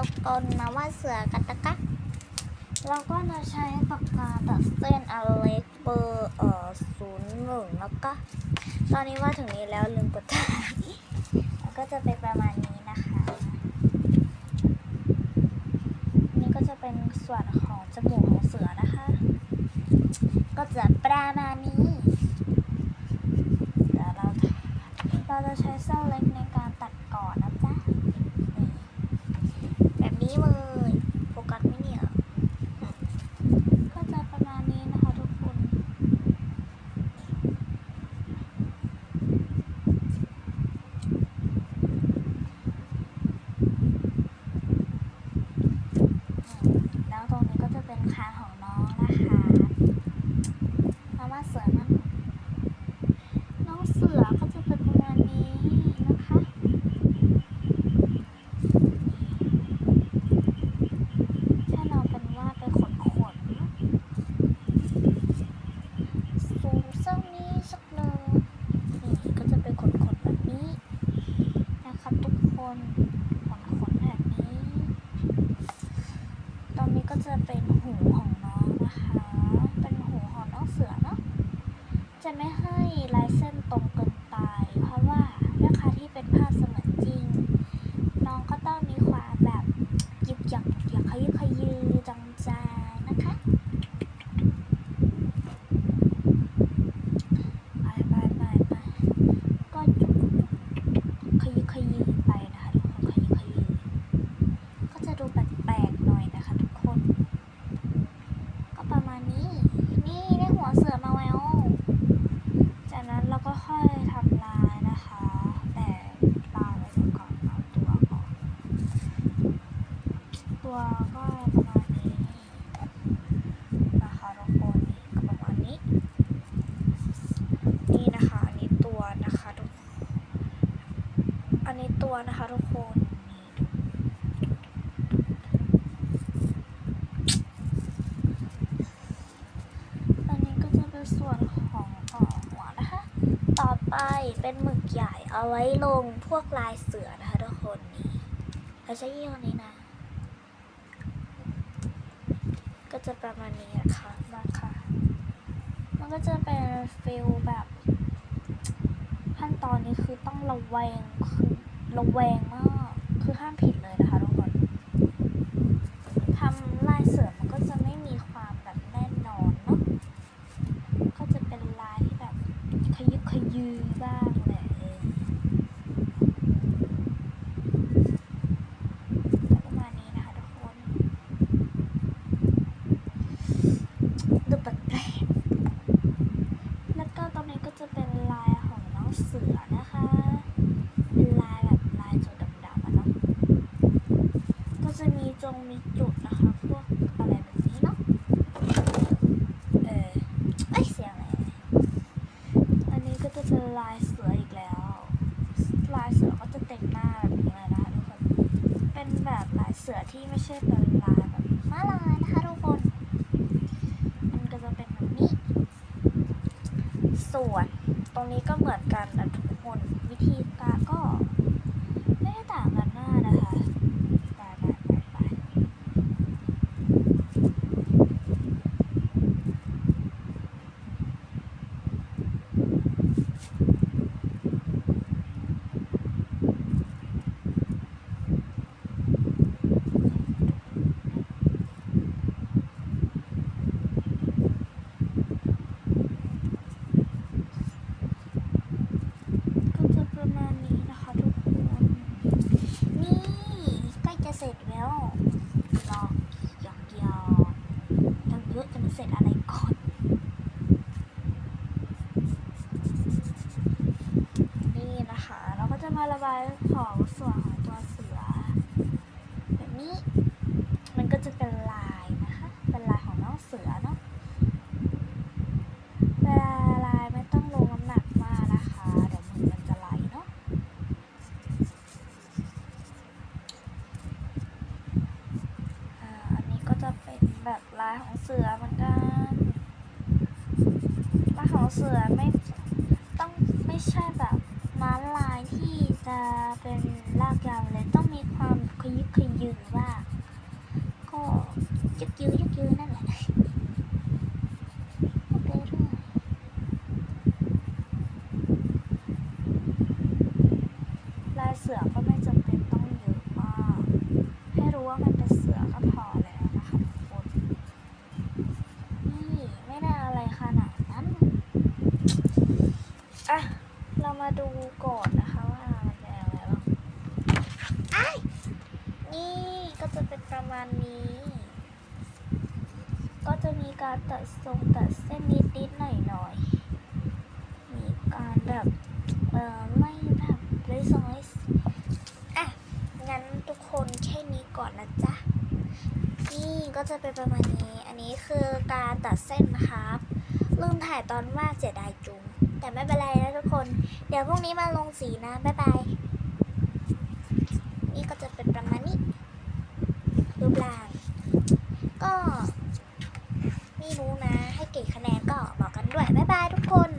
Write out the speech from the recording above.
ตกตนมาว่าเสือกันตะกะเราก็จะใช้ปากกาตัดเส้นอเล็กเบอร์เอ่อศูนย์หนึ่งแล้วก็ ตอนนี้ว่าถึงนี้แล้วลืมกดถ่ายแล้วก็จะเป็นประมาณนี้นะคะ นี่ก็จะเป็นส่วนของจมูกของเสือนะคะ ก็จะประมาณนี้ เดี๋ยวเราเราจะใช้เส้นเล็กในการตัดก่อนนะจ๊ะนี่แบบนี้เลยโฟกัสไหม่เนี่ย ก็จะประมาณนี้นะคะทุกคน แล้วตรง นี้ก็จะเป็นคางของน้องนะคะมาว่าเสือมัน น้องเสือก็จะเป็นประมาณนี้นะคะถ้าเราเป็นว่าดเป็นขนขนสูงสักนี้สักหนึ่งนี่ก็จะเป็นขนขนแบบนี้นะครับทุกคนขนขนแบบนี้ ตรงนี้ก็จะเป็นหูของน้องนะคะ เป็นหูของน้องเสือเนาะ จะไม่ให้ลายเส้นตรงเกินไป เพราะว่าด้วยค่ะที่เป็นภาพเสมือนจริง น้องก็ต้องมีความแบบยิบหยักหยักขยุกขยือจังใจนะคะ ไปไปไปไปก็จุกขยุกขยือไปนะคะทุกคนขยุกขยือ ก็จะดูแปลกๆหน่อยนะคะทุกคน ก็ประมาณนี้ นี่ได้หัวเสือมาแล้ว จากนั้นเราก็ค่อยทำลายนะคะ แต่ลายไว้ก่อนเอาตัวก่อน ตัวก็ประมาณนี้นะคะทุกคนนี่ก็ประมาณนี้ นี่นะคะอันนี้ตัวนะคะทุก อันนี้ ตัวนะคะทุกคนอันนี้ก็จะเป็นส่วนของหัวนะคะ ต่อไปเป็นหมึกใหญ่เอาไว้ลงพวกลายเสือนะคะทุกคนนี่เราใช้ยี่ห้อนี้นะ ก็จะประมาณนี้นะคะนะคะมันก็จะเป็นฟิลแบบขั้นตอนนี้คือต้องระแวงคือ ระแวงมาก คือห้ามผิดเลยนะคะทุกคนทำลายเสือมันก็จะไม่มีความแบบแน่นอนเนาะก็จะเป็นลายที่แบบขยึกขยือบ้างแหละก็ประมาณนี้นะคะทุกคนดูแปลกๆแล้วก็ตรงนี้ก็จะเป็นลายของน้องเสือนะคะ เป็นลายแบบลายจุดดำๆอะเนาะ ก็จะมีจงมีจุดนะคะ พวกอะไรแบบนี้เนาะ เออไอยเสียงอะไร อันนี้ก็จะเป็นลายเสืออีกแล้ว ลายเสือก็จะเต็มหน้าแบบนี้เลยนะคะทุกคน เป็นแบบลาย เสือที่ไม่ใช่เป็นลายแบบม้าลายนะคะทุกคน มันก็จะเป็นแบบนี้ ส่วนตรงนี้ก็เหมือนกันนะทุกคนวิธีการก็ไม่ได้ต่างกันมากนะคะไปไปไปไป ก็จะประมาณนี้นะคะทุกคน นี่ใกล้จะเสร็จแล้วรออย่างเดียวยังเยอะจะมาเสร็จอะไรก่อน นี่นะคะ เราก็จะมาระบาย ของส่วนของตัวเสือ แบบนี้ มันก็จะเป็นลายนะคะ เป็นลายของน้องเสือเนาะเวลาลายไม่ต้องลงน้ำหนักมากนะคะ เดี๋ยวมือมันจะไหลเนาะอันนี้ก็จะเป็นแบบลายของเสือเหมือนกันลายของเสือไม่ต้องไม่ใช่แบบม้าลายที่ จะเป็นลากยาวเลยต้องมีความขยึกขยือว่า ก็ยึกยือยึกยือนั่นแหละโอเคเรื่องลายเสือก็ไม่จำเป็นต้องเยอะมากให้รู้ว่ามันเป็นเสือก็พอแล้วนะคะทุกคนนี่ไม่ได้อะไรขนาดนั้นอะเรามาดูก่อนนะคะว่ามันเป็นอะไรบ้างไอ้ายนี่ก็ จะเป็นประมาณนี้ ก็จะมีการตัดทรงตัดเส้นนิดนิดๆหน่อยหน่อยๆมีการแบบเออไม่แบบเลยสอยอะงั้นทุกคนแค่นี้ก่อนนะจ๊ะนี่ก็จะเป็นประมาณนี้ อันนี้คือการตัดเส้นนะครับลืมถ่ายตอนว่าเสียดายจุงแต่ไม่เป็นไรนะทุกคน เดี๋ยวพรุ่งนี้มาลงสีนะ บ๊ายบาย นี่ก็จะเป็น ปร่าง ก็ไม่รู้นะ ให้เกรคะแนนก็บอกกันด้วย บ๊ายบายทุกคน